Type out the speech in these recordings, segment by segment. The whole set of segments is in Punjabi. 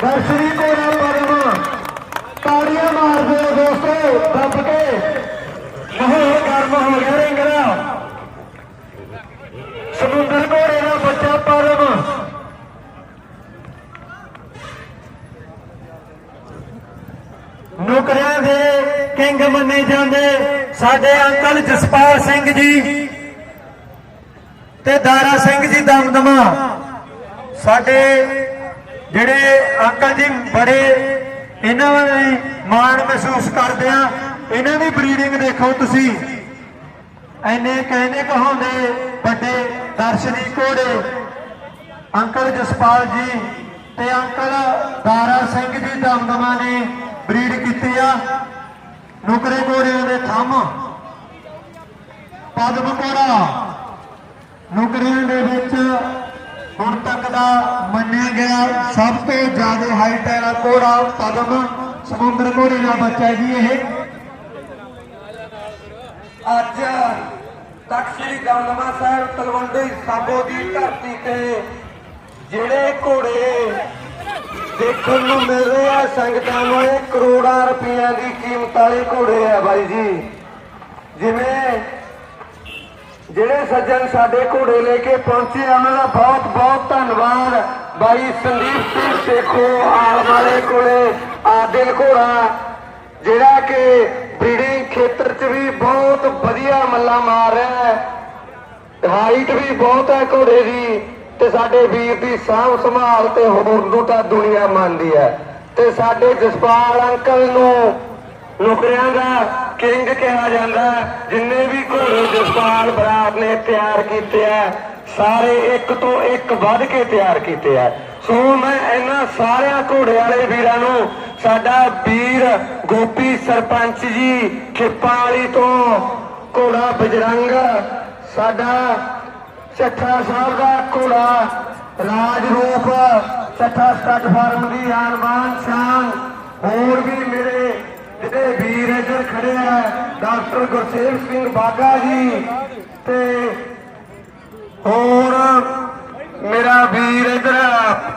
ਦਰਸ਼ਨੀ ਕੋਰਾ ਪਰਮ ਤਾੜੀਆਂ ਮਾਰਦੇ ਹੋ ਦੋਸਤੋ, ਦੱਬ ਕੇ। ਮਾਹੌਲ ਗਰਮ ਹੋ ਗਿਆ ਰਿੰਗ ਸਮੁੰਦਰ ਘੋੜੇ ਦਾ ਬੱਚਾ ਪਰਮ। ਨੌਕਰੀਆਂ ਦੇ ਕਿੰਗ ਮੰਨੇ ਜਾਂਦੇ, ਸਾਡੇ ਅੰਕਲ ਜਸਪਾਲ ਸਿੰਘ ਜੀ ਤੇ ਦਾਰਾ ਸਿੰਘ ਜੀ ਦਮਦਮਾ। ਸਾਡੇ ਜਿਹੜੇ ਅੰਕਲ ਜੀ ਬੜੇ ਇਹਨਾਂ ਨੇ ਮਾਣ ਮਹਿਸੂਸ ਕਰਦੇ ਆ, ਇਹਨਾਂ ਦੀ ਬਰੀਡਿੰਗ ਦੇਖੋ ਤੁਸੀਂ। ਐਨੇ ਕਹਿੰਦੇ ਕਹਾਉਂਦੇ ਵੱਡੇ ਦਰਸ਼ਨੀ ਘੋੜੇ। ਅੰਕਲ ਜਸਪਾਲ ਜੀ ਤੇ ਅੰਕਲ ਦਾਰਾ ਸਿੰਘ ਜੀ ਦਮਦਮਾ ਨੇ ਬਰੀਡ ਕੀਤੀ ਆ ਨੁਕਰੇ ਘੋੜਿਆਂ ਦੇ ਥੰਮ। ਪਦਮ ਘੋੜਾ। ਨੁਕਰਿਆਂ ਦੇ ਵਿੱਚ ਹੁਣ ਤੱਕ ਦਾ ਮੰਨਿਆ ਸਭ ਤੋਂ ਜ਼ਿਆਦਾ ਹਾਈਟ ਵਾਲਾ ਘੋੜਾ ਪਦਮ ਸਮੁੰਦਰ ਘੋੜੇ ਦਾ ਬੱਚਾ ਜੀ ਇਹ। ਅੱਜ ਤਖਤ ਸ੍ਰੀ ਦਮਦਮਾ ਸਾਹਿਬ ਤਲਵੰਡੀ ਸਾਬੋ ਦੀ ਧਰਤੀ ਤੇ ਜਿਹੜੇ ਘੋੜੇ ਦੇਖਣ ਨੂੰ ਮਿਲ ਰਹੇ ਆ ਸੰਗਤਾਂ ਨੂੰ ਇਹ ਕਰੋੜਾਂ ਰੁਪਈਆ ਦੀ ਕੀਮਤ ਵਾਲੇ ਘੋੜੇ ਆ ਬਾਈ ਜੀ। ਜਿਵੇਂ ਜਿਹੜੇ ਸੱਜਣ ਸਾਡੇ ਘੋੜੇ ਲੈ ਕੇ ਪਹੁੰਚੇ ਆ, ਉਹਨਾਂ ਦਾ ਬਹੁਤ ਬਹੁਤ ਧੰਨਵਾਦ। ਬਾਈ ਸੰਦੀਪ ਸਿੰਘ ਸੇਖੋ ਆਲ ਵਾਲੇ ਕੋਲੇ ਆਦਿਲ ਘੋੜਾ, ਜਿਹੜਾ ਕਿ ਬਰੀਡਿੰਗ ਖੇਤਰ 'ਚ ਵੀ ਬਹੁਤ ਵਧੀਆ ਮੱਲਾ ਮਾਰ ਰਿਹਾ ਹੈ ਹਾਈਟ ਵੀ ਬਹੁਤ ਹੈ ਘੋੜੇ ਦੀ, ਤੇ ਸਾਡੇ ਵੀਰ ਦੀ ਸਾਂਭ ਸੰਭਾਲ ਤੇ ਹੋਰ ਨੂੰ ਤਾਂ ਦੁਨੀਆ ਮੰਨਦੀ ਹੈ ਤੇ ਸਾਡੇ ਜਸਪਾਲ ਅੰਕਲ ਨੂੰ ਨੁਕਰਿਆਂ ਦਾ ਕਿੰਗ ਕਿਹਾ ਜਾਂਦਾ ਹੈ। ਜਿੰਨੇ ਵੀ ਘੋੜੇ ਜਸਪਾਲ ਬਰਾਤ ਨੇ ਤਿਆਰ ਕੀਤੇ ਆ ਸਾਰੇ ਇੱਕ ਤੋਂ ਇੱਕ ਵੱਧ ਕੇ ਤਿਆਰ ਕੀਤੇ ਆ। ਸੋ ਮੈਂ ਇਹਨਾਂ ਸਾਰਿਆਂ ਘੋੜੇ ਵਾਲੇ ਵੀਰਾਂ ਨੂੰ, ਸਾਡਾ ਵੀਰ ਗੋਪੀ ਸਰਪੰਚ ਜੀ ਖਿੱਪਾਂ ਵਾਲੀ ਤੋਂ ਘੋੜਾ ਬਜਰੰਗ, ਸਾਡਾ ਚੱਠਾ ਸਾਹਿਬ ਦਾ ਘੋੜਾ ਰਾਜ ਰੂਪ ਚੱਠਾ ਸਟੱਡ ਫਾਰਮ ਦੀ ਆਨਮਾਨ ਸ਼ਾਨ। ਹੋਰ ਵੀ ਮੇਰੇ ਜਿਹੜੇ ਵੀਰ ਇੱਧਰ ਖੜੇ ਆ, ਡਾਕਟਰ ਗੁਰਸੇਵ ਸਿੰਘ ਬਾਗਾ ਜੀ ਤੇ ਹੋਰ ਮੇਰਾ ਵੀਰ ਇੱਧਰ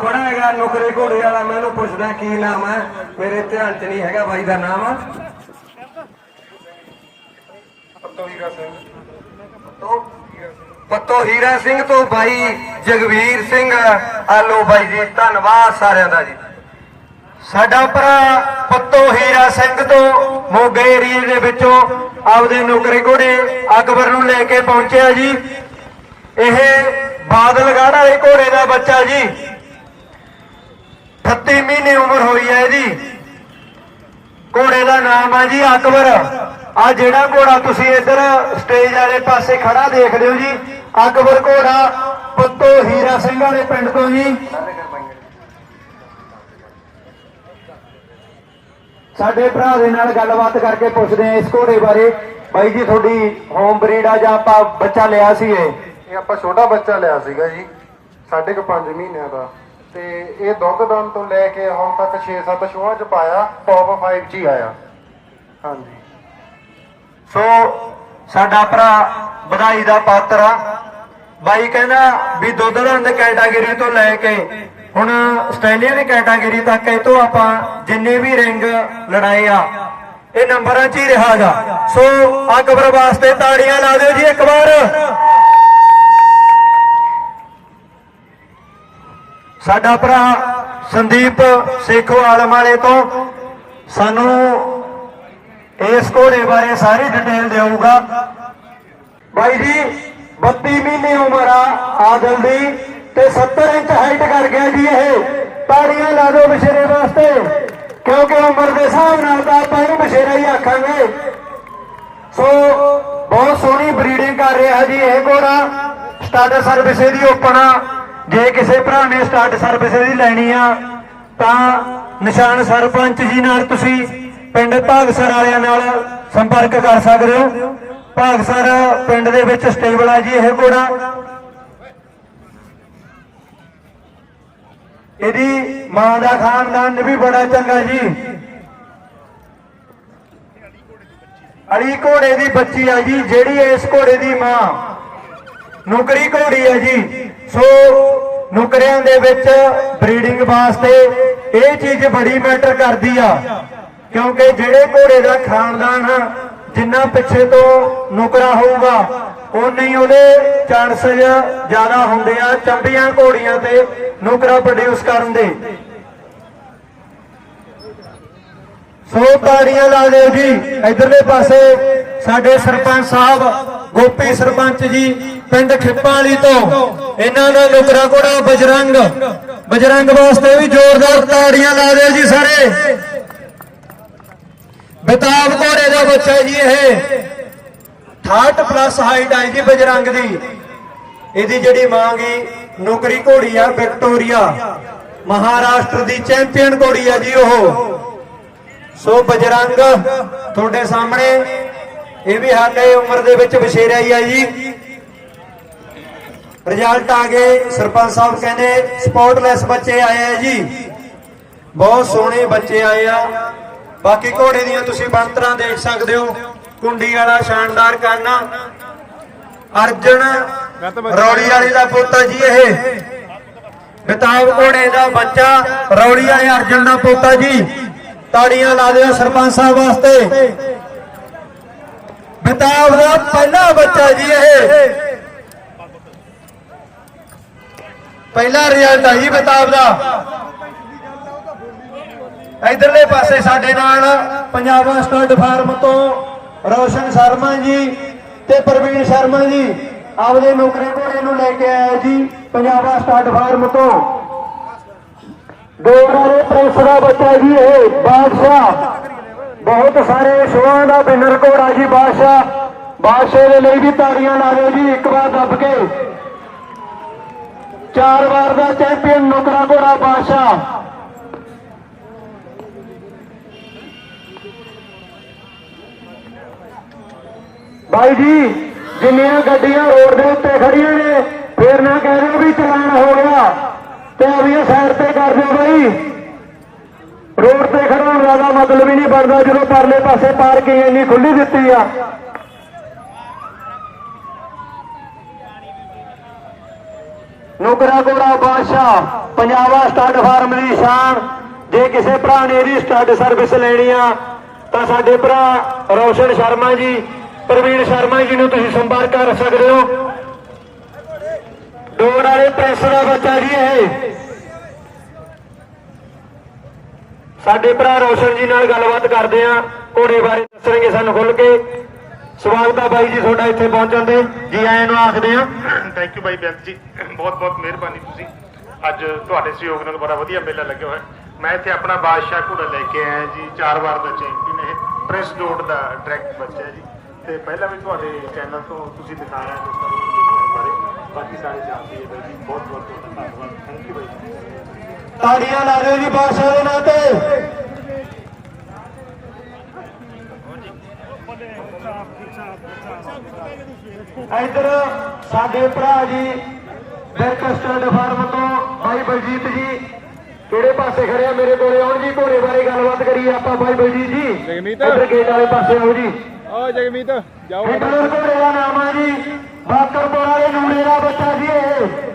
ਖੜਾ ਹੈਗਾ ਨੁਕਰੇ ਘੋੜੇ ਵਾਲਾ। ਮੈਂ ਉਹਨੂੰ ਪੁੱਛਦਾ ਕੀ ਨਾਮ ਹੈ ਮੇਰੇ ਧਿਆਨ 'ਚ ਨਹੀਂ ਹੈਗਾ ਬਾਈ ਦਾ ਨਾਮ। ਪੱਤੋ ਹੀਰਾ ਸਿੰਘ। ਤੋਂ ਬਾਈ ਜਗਵੀਰ ਸਿੰਘ। ਆਲੋ ਬਾਈ ਜੀ ਧੰਨਵਾਦ ਸਾਰਿਆਂ ਦਾ ਜੀ। ਸਾਡਾ ਭਰਾ ਪੱਤੋ ਹੀਰਾ ਸਿੰਘ ਤੋਂ ਮੋਗੇ ਏਰੀਏ ਦੇ ਵਿੱਚੋਂ ਆਪਦੇ ਨੌਕਰੀ ਘੋੜੇ ਅਕਬਰ ਨੂੰ ਲੈ ਕੇ ਪਹੁੰਚਿਆ ਜੀ। ਇਹ ਬਾਦਲਗੜ੍ਹ ਵਾਲੇ ਘੋੜੇ ਦਾ ਬੱਚਾ ਜੀ। 38 ਮਹੀਨੇ ਉਮਰ ਹੋਈ ਹੈ ਇਹਦੀ। ਘੋੜੇ ਦਾ ਨਾਮ ਆ ਜੀ ਅਕਬਰ। ਆ ਜਿਹੜਾ ਘੋੜਾ ਤੁਸੀਂ ਇੱਧਰ ਸਟੇਜ ਵਾਲੇ ਪਾਸੇ ਖੜਾ ਦੇਖਦੇ ਹੋ ਜੀ, ਅਕਬਰ ਘੋੜਾ ਪੱਤੋ ਹੀਰਾ ਸਿੰਘ ਵਾਲੇ ਪਿੰਡ ਤੋਂ ਜੀ। ਸਾਡੇ ਭਰਾ ਦੇ ਨਾਲ ਗੱਲਬਾਤ ਕਰਕੇ ਪੁੱਛਦੇ ਆ ਇਸ ਘੋੜੇ ਬਾਰੇ। ਬਾਈ ਜੀ, ਤੁਹਾਡੀ ਹੋਮ ਬਰੀਡ ਆ ਜਾਂ ਆਪਾਂ ਬੱਚਾ ਲਿਆ ਸੀ ਇਹ? ਇਹ ਆਪਾਂ ਛੋਟਾ ਬੱਚਾ ਲਿਆ ਸੀਗਾ ਜੀ, ਸਾਢੇ ਕੁ 5 ਮਹੀਨਿਆਂ ਦਾ। ਤੇ ਇਹ ਦੁੱਧ ਦੰਦ ਤੋਂ ਲੈ ਕੇ ਹੁਣ ਤੱਕ 6-7 ਸ਼ੋਆਂ ਚ ਪਾਇਆ ਟੌਪ 5 ਚ ਹੀ ਆਇਆ। ਹਾਂਜੀ। ਸੋ ਸਾਡਾ ਭਰਾ ਵਧਾਈ ਦਾ ਪਾਤਰ ਆ। ਬਾਈ ਕਹਿੰਦਾ ਵੀ ਦੁੱਧ ਦੰਦ ਕੈਟਾਗਰੀ ਤੋਂ ਲੈ ਕੇ ਹੁਣ ਆਸਟ੍ਰੇਲੀਆ ਦੀ ਕੈਟਾਗਰੀ ਤੱਕ ਇਹ ਤੋਂ ਆਪਾਂ ਜਿੰਨੇ ਵੀ ਰਿੰਗ ਲੜਾਏ ਆ, ਇਹ ਨੰਬਰਾਂ 'ਚ ਹੀ ਰਹਾਗਾ ਸੋ ਅਕਬਰ ਵਾਸਤੇ ਤਾੜੀਆਂ ਲਾ ਦਿਓ ਜੀ ਇੱਕ ਵਾਰ। ਸਾਡਾ ਭਰਾ ਸੰਦੀਪ ਸੇਖੋ ਆਲਮ ਵਾਲੇ ਤੋਂ ਸਾਨੂੰ ਇਸ ਘੋੜੇ ਬਾਰੇ ਸਾਰੀ ਡਿਟੇਲ ਦੇਊਗਾ। ਬਾਈ ਜੀ 32 ਮਹੀਨੇ ਉਮਰ ਆ ਆਦਲ ਦੀ ਤੇ 70 ਇੰਚ ਹਾਈਟ ਕਰ ਗਿਆ ਜੀ ਇਹ। ਤਾੜੀਆਂ ਲਾ ਦਿਓ ਬਸ਼ੇਰੇ ਵਾਸਤੇ, ਕਿਉਂਕਿ ਉਮਰ ਦੇ ਹਿਸਾਬ ਨਾਲ ਤਾਂ ਆਪਾਂ ਇਹਨੂੰ ਬਸ਼ੇਰਾ ਹੀ ਆਖਾਂਗੇ। ਸੋ, ਬਹੁਤ ਸੋਹਣੀ ਬਰੀਡਿੰਗ ਕਰ ਰਿਹਾ ਜੀ ਇਹ ਘੋੜਾ। ਸਟਾਰਟ ਸਰਵਿਸ ਦੀ ਓਪਨ ਆ। ਜੇ ਕਿਸੇ ਭਰਾ ਨੇ ਸਟਾਰਟ ਸਰਵਿਸ ਦੀ ਲੈਣੀ ਆ, ਤਾਂ ਨਿਸ਼ਾਨ ਸਰਪੰਚ ਜੀ ਨਾਲ ਤੁਸੀਂ ਪਿੰਡ ਭਾਗਸਰ ਵਾਲਿਆਂ ਨਾਲ ਸੰਪਰਕ ਕਰ ਸਕਦੇ ਹੋ। ਭਾਗਸਰ ਪਿੰਡ ਦੇ ਵਿੱਚ ਸਟੇਬਲ ਆ ਜੀ ਇਹ ਘੋੜਾ। ਇਹਦੀ ਮਾਂ ਦਾ ਖਾਨਦਾਨ ਵੀ ਬੜਾ ਚੰਗਾ ਜੀ। ਅੜੀ ਘੋੜੇ ਦੀ ਬੱਚੀ ਆ ਜੀ, ਜਿਹੜੀ ਇਸ ਘੋੜੇ ਦੀ ਮਾਂ। ਨੌਕਰੀ ਘੋੜੀ ਆ ਜੀ। ਸੋ ਨੁਕਰਿਆਂ ਦੇ ਵਿੱਚ ਬਰੀਡਿੰਗ ਵਾਸਤੇ ਇਹ ਚੀਜ਼ ਬੜੀ ਮੈਟਰ ਕਰਦੀ ਆ। ਕਿਉਂਕਿ ਜਿਹੜੇ ਘੋੜੇ ਦਾ ਖਾਨਦਾਨ ਜਿੰਨਾ ਪਿੱਛੇ ਤੋਂ ਨੁਕਰਾ ਹੋਊਗਾ ਉਨੇ ਹੀ ਉਹਦੇ ਚਾਂਸ ਜ਼ਿਆਦਾ ਹੁੰਦੇ ਆ ਚੰਬੀਆਂ ਘੋੜੀਆਂ ਤੇ ਨੁਕਰਾ ਪ੍ਰੋਡਿਊਸ ਕਰਨ ਦੇ। ਸੋ ਤਾੜੀਆਂ ਲਾ ਦਿਓ ਜੀ, ਇਧਰਲੇ ਪਾਸੇ ਸਾਡੇ ਸਰਪੰਚ ਸਾਹਿਬ। ਗੋਪੀ ਸਰਪੰਚ ਜੀ, ਪਿੰਡ ਖਿੱਪਾਂ ਵਾਲੀ ਤੋਂ। ਇਹਨਾਂ ਦਾ ਨੁਕਰਾ ਕੋੜਾ ਬਜਰੰਗ। ਬਜਰੰਗ ਵਾਸਤੇ ਵੀ ਜ਼ੋਰਦਾਰ ਤਾੜੀਆਂ ਲਾ ਦਿਓ ਜੀ ਸਾਰੇ। ਬਤਾਬ ਘੋੜੇ ਦਾ ਬੱਚਾ ਜੀ ਇਹ। 68 ਪਲੱਸ ਹਾਈਟ ਆਈ ਜੀ ਬਜਰੰਗ ਦੀ। ਇਹਦੀ ਜਿਹੜੀ ਮਾਂ ਗਈ ਨੌਕਰੀ ਘੋੜੀ ਆ, ਵਿਕਟੋਰੀਆ। ਮਹਾਰਾਸ਼ਟਰ ਦੀ ਚੈਂਪੀਅਨ ਘੋੜੀ ਆ ਜੀ ਉਹ। ਸੋ ਬਜਰੰਗ, ਤੁਹਾਡੇ ਸਾਹਮਣੇ ਇਹ ਵੀ ਹਾਲੇ ਉਮਰ ਦੇ ਵਿੱਚ ਵਿਸ਼ੇਰਿਆ ਹੀ ਆ ਜੀ। ਰਿਜ਼ਲਟ ਆ ਗਏ, ਸਰਪੰਚ ਸਾਹਿਬ ਕਹਿੰਦੇ ਸਪੋਰਟਲੈਸ ਬੱਚੇ ਆਏ ਆ ਜੀ। ਬਹੁਤ ਸੋਹਣੇ ਬੱਚੇ ਆਏ ਆ। ਬਾਕੀ ਘੋੜੇ ਦੀਆਂ ਤੁਸੀਂ ਬਣਤਰਾਂ ਦੇਖ ਸਕਦੇ ਹੋ, ਕੁੰਡੀ ਵਾਲਾ ਸ਼ਾਨਦਾਰ ਕਾਨਾ ਅਰਜਨ ਰੌਲੀ ਵਾਲੇ ਦਾ ਪੋਤਾ ਜੀ ਇਹ। ਬਿਤਾਬ ਘੋੜੇ ਦਾ ਬੱਚਾ, ਰੌਲੀ ਵਾਲੇ ਅਰਜਨ ਦਾ ਪੋਤਾ ਜੀ। ਤਾੜੀਆਂ ਲਾ ਦਿਓ ਸਰਪੰਚ ਸਾਹਿਬ ਵਾਸਤੇ। ਬਿਤਾਬ ਦਾ ਪਹਿਲਾ ਬੱਚਾ ਜੀ ਇਹ। ਪਹਿਲਾ ਰਿਜ਼ਲਟ ਆ ਜੀ ਬਿਤਾਬ ਦਾ। ਇਧਰਲੇ ਪਾਸੇ ਸਾਡੇ ਨਾਲ ਪੰਜਾਬ ਸਟੱਡ ਫਾਰਮ ਤੋਂ ਰੋਸ਼ਨ ਸ਼ਰਮਾ ਜੀ ਤੇ ਪ੍ਰਵੀਨ ਸ਼ਰਮਾ ਜੀ ਆਪਦੇ ਨੌਕਰੀ ਘੋੜੇ ਨੂੰ ਲੈ ਕੇ ਆਇਆ ਜੀ ਪੰਜਾਬ ਸਟੱਡ ਫਾਰਮ ਤੋਂ। ਦੋ ਵਾਰੇ ਪ੍ਰਿੰਸ ਦਾ ਬੱਚਾ ਜੀ ਇਹ, ਬਾਦਸ਼ਾਹ। ਬਹੁਤ ਸਾਰੇ ਸ਼ੋਆਂ ਦਾ ਬਿਨਰ ਘੋੜਾ ਜੀ, ਬਾਦਸ਼ਾਹ। ਬਾਦਸ਼ਾਹ ਦੇ ਲਈ ਵੀ ਤਾੜੀਆਂ ਲਾ ਦਿਓ ਜੀ, ਇੱਕ ਵਾਰ ਦੱਬ ਕੇ। ਚਾਰ ਵਾਰ ਦਾ ਚੈਂਪੀਅਨ ਨੁਕਰਾ ਘੋੜਾ, ਬਾਦਸ਼ਾਹ। ਬਾਈ ਜੀ, ਜਿੰਨੀਆਂ ਗੱਡੀਆਂ ਰੋਡ ਦੇ ਉੱਤੇ ਖੜੀਆਂ ਨੇ, ਫੇਰ ਨਾ ਕਹਿ ਦਿਓ ਵੀ ਚਲਾਨ ਹੋ ਗਿਆ ਤੇ ਵੀ ਸਾਈਡ ਤੇ ਕਰ ਦਿਓ ਬਾਈ ਰੋਡ ਤੇ ਖੜਾਉਣ ਦਾ ਮਤਲਬ ਹੀ ਨਹੀਂ ਬਣਦਾ ਜਦੋਂ ਪਰਲੇ ਪਾਸੇ ਪਾਰਕਿੰਗ ਇੰਨੀ ਖੁੱਲੀ ਦਿੱਤੀ ਆ। ਨੁਕਰਾ ਕੋੜਾ ਬਾਦਸ਼ਾਹ ਪੰਜਾਬਾ ਸਟੱਡ ਫਾਰਮ ਦੀ ਸ਼ਾਨ। ਜੇ ਕਿਸੇ ਭਰਾ ਨੇ ਇਹਦੀ ਸਟੱਡ ਸਰਵਿਸ ਲੈਣੀ ਆ, ਤਾਂ ਸਾਡੇ ਭਰਾ ਰੋਸ਼ਨ ਸ਼ਰਮਾ ਜੀ, ਪ੍ਰਵੀਨ ਸ਼ਰਮਾ ਜੀ ਨੂੰ ਤੁਸੀਂ ਸੰਪਰਕ ਕਰ ਸਕਦੇ ਹੋ। ਡੋਰ ਵਾਲੇ ਪ੍ਰੈਸ ਦਾ ਬੱਚਾ ਜੀ ਇਹ। ਸਾਡੇ ਭਰਾ ਰੋਸ਼ਨ ਜੀ ਨਾਲ ਗੱਲਬਾਤ ਕਰਦੇ ਆ ਘੋੜੇ ਬਾਰੇ ਦੱਸਣਗੇ ਸਾਨੂੰ ਖੁੱਲ ਕੇ। ਸਵਾਗਤ ਆ ਬਾਈ ਜੀ ਤੁਹਾਡਾ ਇੱਥੇ ਪਹੁੰਚਣ ਦੇ ਜੀ ਆਇਆਂ ਨੂੰ ਆਖਦੇ ਆ ਥੈਂਕ ਯੂ ਬਾਈ ਬੇਅੰਤ ਜੀ। ਬਹੁਤ ਬਹੁਤ ਮਿਹਰਬਾਨੀ ਤੁਸੀਂ। ਅੱਜ ਤੁਹਾਡੇ ਸਹਿਯੋਗ ਨਾਲ ਬੜਾ ਵਧੀਆ ਮੇਲਾ ਲੱਗਿਆ ਹੋਇਆ। ਮੈਂ ਇੱਥੇ ਆਪਣਾ ਬਾਦਸ਼ਾਹ ਘੋੜਾ ਲੈ ਕੇ ਆਇਆ ਜੀ। ਚਾਰ ਵਾਰ ਦਾ ਚੈਂਪੀਅਨ ਇਹ। ਪ੍ਰੈਸ ਡੋਟ ਦਾ ਡਾਇਰੈਕਟ ਬੱਚਾ ਜੀ। ਤੇ ਪਹਿਲਾਂ ਵੀ ਤੁਹਾਡੇ ਚੈਨਲ ਤੋਂ ਤੁਸੀਂ ਦਿਖਾ ਰਹੇ ਨੂੰ ਬਾਕੀ ਸਾਰੇ ਜਾਣਦੇ ਹੈ ਬਾਈ ਜੀ। ਬਹੁਤ ਬਹੁਤ ਧੰਨਵਾਦ। ਥੈਂਕ ਯੂ ਬਾਈ ਤਾੜੀਆਂ ਲਾ ਦਿਓ ਜੀ ਬਾਦਸ਼ਾਹ ਦੇ ਨਾਂ ਤੇ। ਇੱਧਰ ਸਾਡੇ ਭਰਾ ਜੀ ਬੈਰਕਸਟਰਡ ਫਾਰਮ ਤੋਂ ਬਾਈ ਬਲਜੀਤ ਜੀ ਕਿਹੜੇ ਪਾਸੇ ਖੜੇ ਆ ਮੇਰੇ ਕੋਲੇ? ਆਉਣ ਜੀ ਘੋੜੇ ਬਾਰੇ ਗੱਲਬਾਤ ਕਰੀਏ ਆਪਾਂ ਬਾਈ ਬਲਜੀਤ ਜੀ। ਜਗਮੀਤ। ਇੱਧਰ ਗੇਟ ਵਾਲੇ ਪਾਸੇ ਆਓ ਜੀ। ਓ ਜਗਮੀਤ ਜਾਓ। ਹਿਟਲਰ ਘੋੜੇ ਦਾ ਨਾਮ ਆ ਜੀ ਬਾਕਰਪੁਰ ਵਾਲੇ ਨੂੜੇ ਦਾ ਬੱਚਾ ਜੀ ਇਹ।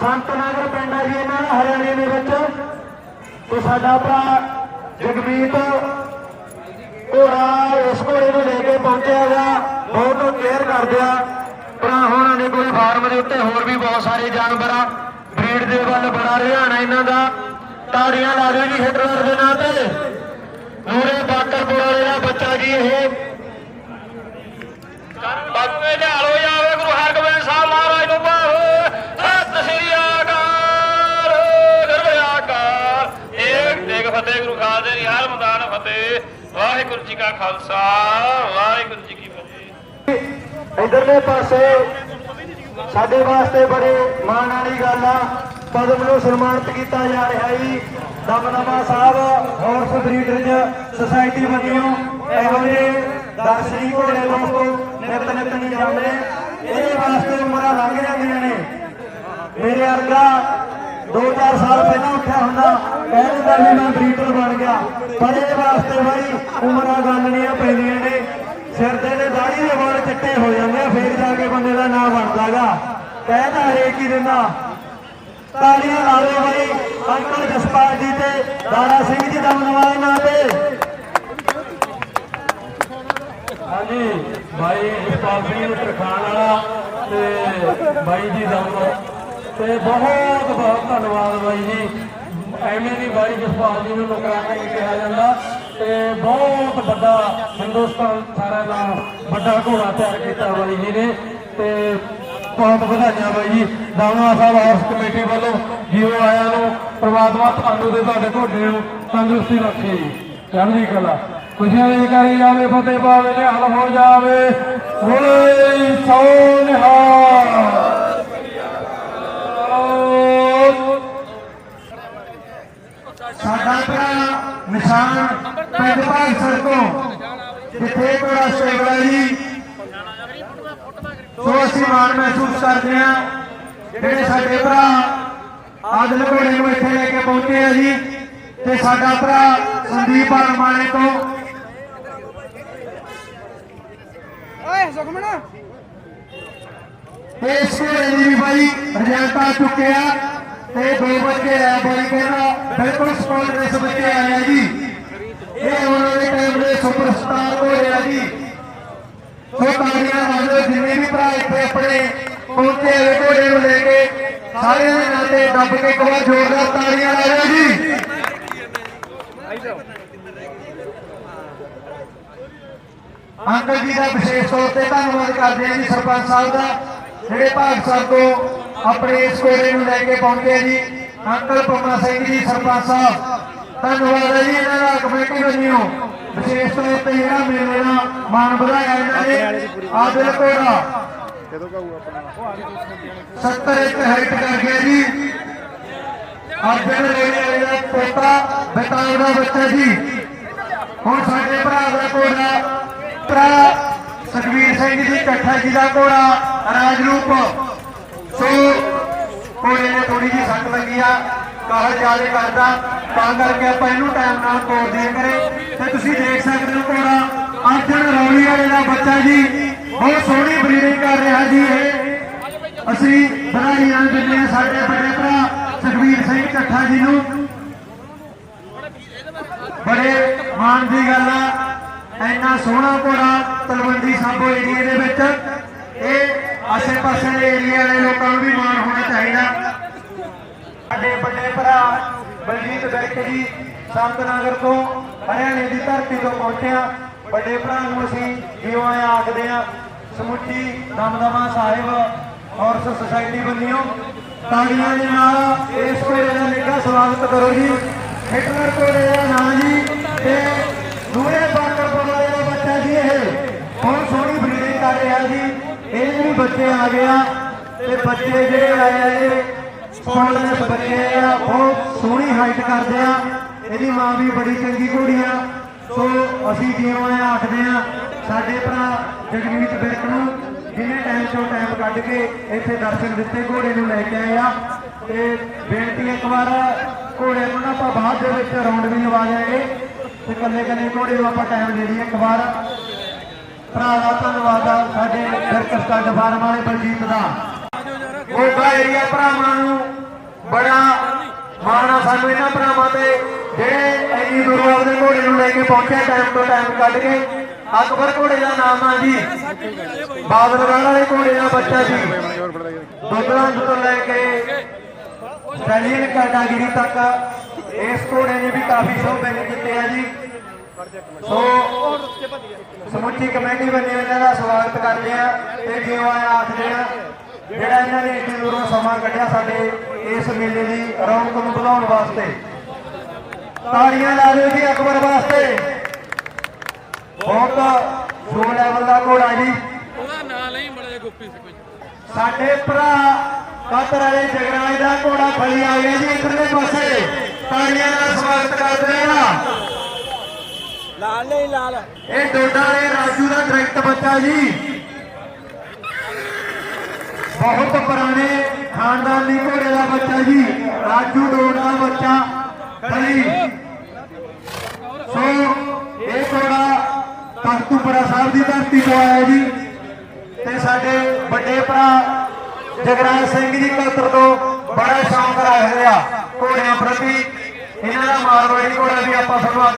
ਸੰਤ ਨਗਰ ਪਿੰਡ ਹੈ ਜੀ ਇਹਨਾਂ ਦਾ, ਹਰਿਆਣੇ ਦੇ ਵਿੱਚ। ਤੇ ਸਾਡਾ ਭਰਾ ਜਗਮੀਤ ਘੋੜਾ ਇਸ ਘੋੜੇ ਨੂੰ ਲੈ ਕੇ ਪਹੁੰਚਿਆ ਗਿਆ ਬਹੁਤ ਕੇਅਰ ਕਰਦੇ ਆ। ਭਰਾ ਹੋਣਾ ਨੇ ਕੋਈ ਫਾਰਮ ਦੇ ਉੱਤੇ, ਹੋਰ ਵੀ ਬਹੁਤ ਸਾਰੇ ਜਾਨਵਰ ਆ। ਬਰੀਡ ਦੇ ਵੱਲ ਬੜਾ ਰੁਝਾਨ ਇਹਨਾਂ ਦਾ। ਤਾੜੀਆਂ ਲਾ ਦਿਓ ਜੀ ਹਿਟਲਰ ਦੇ ਨਾਂ ਤੇ। ਨੂਰੇ ਬਾਕਰਪੁਰ ਵਾਲੇ ਦਾ ਬੱਚਾ ਜੀ ਇਹ। ਬਾਬੇ ਢਾਲੋ ਜਾਵੇ ਗੁਰੂ ਹਰਗੋਬਿੰਦ ਸਾਹਿਬ ਮਹਾਰਾਜ ਨੂੰ ਭਾਵ। ਫਤਿਹ ਗੁਰੂ ਖਾਲਸੇ ਦੀ ਹਰ ਮੈਦਾਨ ਫਤਿਹ। ਵਾਹਿਗੁਰੂ ਜੀ ਕਾ ਖਾਲਸਾ, ਵਾਹਿਗੁਰੂ ਜੀ ਕੀ ਫਤਿਹ। ਇਧਰਲੇ ਪਾਸੇ ਸਾਡੇ ਵਾਸਤੇ ਬੜੇ ਮਾਣ ਵਾਲੀ ਗੱਲ ਆ। ਪਦਮ ਨੂੰ ਸਨਮਾਨਿਤ ਕੀਤਾ ਜਾ ਰਿਹਾ ਜੀ। Damdama Sahib horse breeders society ਵੱਲੋਂ ਇਹੋ ਜਿਹੇ ਦਰਸ਼ਨੀ ਘੋੜੇ ਦੋਸਤੋ ਨਿਤ ਨਿਤ ਨਹੀਂ ਜਾਂਦੇ। ਇਹਦੇ ਵਾਸਤੇ ਉਮਰਾਂ ਲੰਘ ਜਾਂਦੀਆਂ ਨੇ। ਮੇਰੇ ਅਰਗਾ 2-4 ਸਾਲ ਪਹਿਲਾਂ ਉੱਠਿਆ ਹੁੰਦਾ ਕਹਿੰਦਾ ਵੀ ਮੈਂ ਬਰੀਡਰ ਬਣ ਗਿਆ। ਪਰ ਇਹਦੇ ਵਾਸਤੇ ਬਾਈ, ਉਮਰਾਂ ਗਾਲਣੀਆਂ ਪੈਂਦੀਆਂ ਨੇ। ਸਿਰ ਦੇ ਨੇ ਦਾੜੀ ਦੇ ਵਾਲ ਚਿੱਟੇ ਹੋ ਜਾਂਦੇ ਆ, ਫੇਰ ਜਾ ਕੇ ਬੰਦੇ ਦਾ ਨਾਮ ਬਣਦਾਗਾ ਕਹਿੰਦਾ ਹਰੇਕ ਹੀ ਦਿੰਦਾ। ਤਾਲੀਆਂ ਲਾ ਲਓ ਬਾਈ, ਅੰਕਲ ਜਸਪਾਲ ਜੀ ਤੇ ਦਾਰਾ ਸਿੰਘ ਜੀ ਦਾ ਮਨਵਾਏ ਨਾਂ ਤੇ। ਹਾਂਜੀ ਭਾਈ ਜਸਪਾਲ ਸਿੰਘ ਤਰਖਾਨ ਵਾਲਾ ਤੇ ਬਾਈ ਜੀ ਦਾ ਤੇ ਬਹੁਤ ਬਹੁਤ ਧੰਨਵਾਦ ਬਾਈ ਜੀ। ਐਵੇਂ ਦੀ ਬਾਈ ਜਸਪਾਲ ਜੀ ਨੂੰ ਨੁਕਰਾਨਾ ਨਹੀਂ ਕਿਹਾ ਜਾਂਦਾ ਤੇ ਬਹੁਤ ਵੱਡਾ ਹਿੰਦੁਸਤਾਨ ਸਾਰਿਆਂ ਦਾ ਵੱਡਾ ਘੋੜਾ ਤਿਆਰ ਕੀਤਾ ਬਾਈ ਜੀ ਨੇ ਤੇ ਬਹੁਤ ਵਧਾਈਆਂ ਬਾਈ ਜੀ। ਦਾਣਾ ਸਾਹਿਬ ਹਾਰਸ ਕਮੇਟੀ ਵੱਲੋਂ ਜੀਓ ਆਇਆਂ ਨੂੰ ਪ੍ਰਮਾਤਮਾ ਤੁਹਾਨੂੰ ਤੇ ਤੁਹਾਡੇ ਘੋੜੇ ਨੂੰ ਤੰਦਰੁਸਤੀ ਰੱਖੇ। ਜੀ ਚੜ੍ਹਦੀ ਕਲਾ। ਖੁਸ਼ੀਆਂ ਦੇ ਕਰੀ ਜਾਵੇ, ਫਤਿਹ ਪਾਵੇ ਨਿਹਾਲ ਹੋ ਜਾਵੇ। ਬੋਲੇ ਸੋ ਨਿਹਾਲ ਸਾਡਾ ਭਰਾ ਨਿਸ਼ਾਨ ਪਿੰਡ ਭਾਗਸਰ ਤੋਂ ਜਿੱਥੇ ਕੋੜਾ ਸੇਵਲਾ ਜੀ। ਸੋ ਅਸੀਂ ਮਾਣ ਮਹਿਸੂਸ ਕਰਦੇ ਹਾਂ ਜਿਹੜੇ ਸਾਡੇ ਭਰਾ ਆਦਲ ਘੋੜੇ ਨੂੰ ਇੱਥੇ ਲੈ ਕੇ ਪਹੁੰਚੇ ਆ ਜੀ ਤੇ ਸਾਡਾ ਭਰਾ ਸੰਦੀਪ ਆਲਮਾਣੇ ਤੋਂ। ਓਏ ਸੁਖਮਣਾ ਇਸ ਦੀ ਵੀ ਬਾਈ ਰਿਜ਼ਲਟ ਆ ਚੁੱਕਿਆ। ਤੇ ਦੋ ਬੱਚੇ ਆ ਬਾਈ ਕਹਿੰਦਾ, ਬਿਲਕੁਲ ਸਪੋਰਟ ਦੇ ਬੱਚੇ ਆਏ ਆ ਜੀ। ਇਹ ਉਹਨਾਂ ਦੇ ਟਾਈਮ ਦੇ ਸੁਪਰਸਟਾਰ ਘੋੜੇ ਆ ਜੀ। ਸੋ ਤਾੜੀਆਂ ਮਾਰੋ ਜਿੰਨੇ ਵੀ ਭਰਾ ਇੱਥੇ ਆਪਣੇ ਪਹੁੰਚੇ ਹੋਏ ਘੋੜੇ ਨੂੰ ਲੈ ਕੇ, ਸਾਰਿਆਂ ਦੇ ਨਾਂ ਤੇ ਦੱਬ ਕੇ ਇੱਕ ਵਾਰ ਜ਼ੋਰਦਾਰ ਤਾੜੀਆਂ ਲਾਓ ਜੀ। ਅੰਕਲ ਜੀ ਦਾ ਵਿਸ਼ੇਸ਼ ਤੌਰ ਤੇ ਧੰਨਵਾਦ ਕਰਦੇ ਹਾਂ ਜੀ ਸਰਪੰਚ ਸਾਹਿਬ ਦਾ, ਜਿਹੜੇ ਭਾਗ ਸਾਹਿਬ ਤੋਂ ਆਪਣੇ ਇਸ ਕੋਲੇ ਨੂੰ ਲੈ ਕੇ ਪਹੁੰਚੇ ਜੀ। ਅੰਕਲ ਪੰਮਾ ਸਿੰਘ ਜੀ, ਸਰਪੰਚ ਸਾਹਿਬ, ਧੰਨਵਾਦ ਹੈ ਜੀ ਇਹਨਾਂ ਦਾ ਕਮੇਟੀ ਵੱਲੋਂ। ਵਿਸ਼ੇਸ਼ ਤੌਰ ਤੇ ਜਿਹੜਾ ਮੇਲੇ ਦਾ ਮਾਣ ਵਧਾਇਆ ਇਹਨਾਂ ਨੇ ਆਦਿਲ ਕੋੜਾ ਕਦੋਂ ਕਹੂ ਆਪਣਾ 70 ਇੱਕ ਹਾਈਟ ਕਰ ਗਿਆ ਜੀ। ਅਰਜਨ ਰੇੜੀ ਵਾਲੇ ਦਾ ਪੋਤਾ ਬਤਾਉ ਦਾ ਬੱਚਾ ਜੀ। ਹੁਣ ਸਾਡੇ ਭਰਾ ਦਾ ਘੋੜਾ, ਭਰਾ ਸੁਖਵੀਰ ਸਿੰਘ ਜੀ ਕੱਠਾ ਜੀ ਦਾ ਘੋੜਾ, ਰਾਜਰੂਪ। ਸੋ ਘੋੜੇ ਨੇ ਥੋੜੀ ਜੀ ਸੱਟ ਲੱਗੀ ਆ ਕਾਹਲ ਜ਼ਿਆਦਾ ਕਰਦਾ, ਤਾਂ ਕਰਕੇ ਆਪਾਂ ਇਹਨੂੰ ਟਾਈਮ ਨਾਲ ਤੋੜ ਦਿਆ ਕਰੇ ਤੇ ਤੁਸੀਂ ਦੇਖ ਸਕਦੇ ਹੋ ਘੋੜਾ ਅਰਜਨ ਰੌਲੀ ਵਾਲੇ ਦਾ ਬੱਚਾ ਜੀ, ਬਹੁਤ ਸੋਹਣੀ ਬਰੀਡਿੰਗ ਕਰ ਰਿਹਾ ਜੀ ਇਹ। ਅਸੀਂ ਵਧਾਈਆਂ ਦਿੰਦੇ ਸਾਡੇ ਵੱਡੇ ਭਰਾ ਸੁਖਵੀਰ ਸਿੰਘ ਚੱਠਾ ਜੀ ਨੂੰ। ਬੜੇ ਮਾਣ ਦੀ ਗੱਲ ਆ, ਇੰਨਾ ਸੋਹਣਾ ਘੋੜਾ ਤਲਵੰਡੀ ਸਾਬੋ ਏਰੀਏ ਦੇ ਵਿੱਚ। ਇਹ ਆਸੇ-ਪਾਸੇ ਦੇ ਏਰੀਆ ਵਾਲੇ ਲੋਕਾਂ ਨੂੰ ਵੀ ਮਾਣ ਹੋਣਾ ਚਾਹੀਦਾ। ਸਾਡੇ ਵੱਡੇ ਭਰਾ ਬਲਜੀਤ ਵਿਰਕ ਜੀ ਸੰਤਨਗਰ ਤੋਂ ਹਰਿਆਣੇ ਦੀ ਧਰਤੀ ਤੋਂ ਪਹੁੰਚਿਆ। ਵੱਡੇ ਭਰਾ ਨੂੰ ਅਸੀਂ ਜਿਉਂ ਆਇਆ ਆਖਦੇ ਆ ਸਮੁੱਚੀ ਦਮਦਮਾ ਸਾਹਿਬ ਔਰਸ ਸੁਸਾਇਟੀ ਵੱਲੋਂ। ਤਾੜੀਆਂ ਦੇ ਨਾਲ ਇਸ ਕੋਲੇ ਦਾ ਨਿੱਘਾ ਸਵਾਗਤ ਕਰੋ ਜੀ। ਹਿਟਲਰ ਕੋਲੇ ਦਾ ਨਾਂ ਜੀ ਤੇ ਦੂਰੇ ਬਾਕਰ ਵਾਲੇ ਦਾ ਬੱਚਾ ਜੀ ਇਹ। ਬਹੁਤ ਸੋਹਣੀ ਬਰੀਡਿੰਗ ਕਰ ਰਿਹਾ ਜੀ। ਇਹ ਵੀ ਬੱਚੇ ਆ ਗਏ ਆ ਤੇ ਬੱਚੇ ਜਿਹੜੇ ਆਏ ਆ ਇਹ ਸਪੌਂਟਨਸ ਬੱਚੇ ਆ, ਬਹੁਤ ਸੋਹਣੀ ਹਾਈਟ ਕਰਦੇ ਆ। ਇਹਦੀ ਮਾਂ ਵੀ ਬੜੀ ਚੰਗੀ ਘੋੜੀ ਆ। ਸੋ ਅਸੀਂ ਜਿਉਂ ਆ ਆਖਦੇ ਆ, ਸਾਡੇ ਭਰਾ ਜਗਮੀਤ ਬਿਰਕ ਨੂੰ ਜਿਹਨੇ ਟਾਈਮ ਤੋਂ ਟਾਈਮ ਕੱਢ ਕੇ ਇੱਥੇ ਦਰਸ਼ਨ ਦਿੱਤੇ, ਘੋੜੇ ਨੂੰ ਲੈ ਕੇ ਆਏ ਆ। ਤੇ ਬੇਨਤੀ ਇੱਕ ਵਾਰ ਘੋੜੇ ਨੂੰ ਨਾ ਆਪਾਂ ਬਾਅਦ ਦੇ ਵਿੱਚ ਰਾਉਂਡ ਵੀ ਲਵਾ ਦਿਆਂਗੇ। ਤੇ ਕੱਲੇ ਕੱਲੇ ਘੋੜੇ ਨੂੰ ਆਪਾਂ ਟਾਈਮ ਦੇ ਦਈਏ ਇੱਕ ਵਾਰ। ਭਰਾ ਦਾ ਧੰਨਵਾਦ ਆ ਸਾਡੇ ਬਿਰਕ ਸਟੱਡ ਵਾਲੇ ਬਲਜੀਤ ਦਾ। ਮੋਗਾ ਏਰੀਆ ਭਰਾਵਾਂ ਨੂੰ ਬੜਾ ਮਾਣ ਆ ਸਾਨੂੰ ਇਹਨਾਂ ਭਰਾਵਾਂ ਤੇ, ਜਿਹੜੇ ਇੰਨੀ ਦੂਰੋਂ ਆਪਦੇ ਘੋੜੇ ਨੂੰ ਲੈ ਕੇ ਪਹੁੰਚੇ ਟਾਈਮ ਤੋਂ ਟਾਈਮ ਕੱਢ ਕੇ। ਅਕਬਰ ਘੋੜੇ ਦਾ ਨਾਮ ਆ ਜੀ। ਬਾਦਲਗੜ੍ਹ ਵਾਲੇ ਘੋੜੇ ਦਾ ਬੱਚਾ ਜੀ। ਦੁੱਧਲਾਂ ਤੋਂ ਲੈ ਕੇ ਸਟੈਲੀਅਨ ਕੈਟਾਗਰੀ ਤੱਕ, ਇਸ ਘੋੜੇ ਨੇ ਵੀ ਕਾਫੀ ਸ਼ੋਅ ਬੈਨ ਕੀਤੇ ਆ ਜੀ। ਸੋ ਸਮੁੱਚੀ ਕਮੇਟੀ ਵੱਲੋਂ ਇਹਨਾਂ ਦਾ ਸਵਾਗਤ ਕਰਦੇ ਆ ਤੇ ਜਿਉਂ ਆਇਆ ਆਖਦੇ ਆ ਜਿਹੜਾ ਇਹਨਾਂ ਨੇ ਇੰਨੀ ਦੂਰੋਂ ਸਮਾਂ ਕੱਢਿਆ ਸਾਡੇ ਇਸ ਮੇਲੇ ਦੀ ਰੌਣਕ ਨੂੰ ਵਧਾਉਣ ਵਾਸਤੇ। ਤਾੜੀਆਂ ਲਾ ਦਿਓ ਜੀ ਅਕਬਰ ਵਾਸਤੇ। ਬਹੁਤ ਸ਼ੋ ਲੈਵਲ ਦਾ ਘੋੜਾ ਜੀ। ਉਹਦਾ ਨਾਂ ਲਈ ਬੜੇ ਗੁੱਪੀ ਸੀ ਕੋਈ। ਸਾਡੇ ਭਰਾ ਕਾਤਰ ਵਾਲੇ ਜਗਰਾਜ ਦਾ ਘੋੜਾ ਫਲੀ ਆ ਗਿਆ ਜੀ ਇਧਰਲੇ ਪਾਸੇ। ਤਾੜੀਆਂ ਨਾਲ ਸਵਾਗਤ ਕਰਦੇ ਆ ਲਾਲ ਨਹੀਂ, ਲਾਲ। ਇਹ ਡੋਡਾ ਵਾਲੇ ਰਾਜੂ ਦਾ ਡਾਇਰੈਕਟ ਬੱਚਾ ਜੀ। ਬਹੁਤ ਪੁਰਾਣੇ ਖਾਨਦਾਨੀ ਘੋੜੇ ਦਾ ਬੱਚਾ ਜੀ। ਰਾਜੂ ਡੋਡਾ ਬੱਚਾ। ਫਲੀ ਸੋ, ਇਹ ਘੋੜਾ ਤਖਤੂਪੁਰਾ ਸਾਹਿਬ ਦੀ ਧਰਤੀ ਤੋਂ ਆਇਆ ਜੀ। ਤੇ ਸਾਡੇ ਵੱਡੇ ਭਰਾ ਜਗਰਾਜ ਸਿੰਘ ਜੀ ਕਲਤਰ ਤੋਂ ਬੜਾ ਸ਼ੌਂਕ ਰੱਖਦੇ ਆ ਘੋੜਿਆਂ ਪ੍ਰਤੀ। ਇਹਨਾਂ ਦਾ ਮਾਰਵਾੜੀ ਘੋੜਾ ਵੀ ਆਪਾਂ ਤੁਹਾਨੂੰ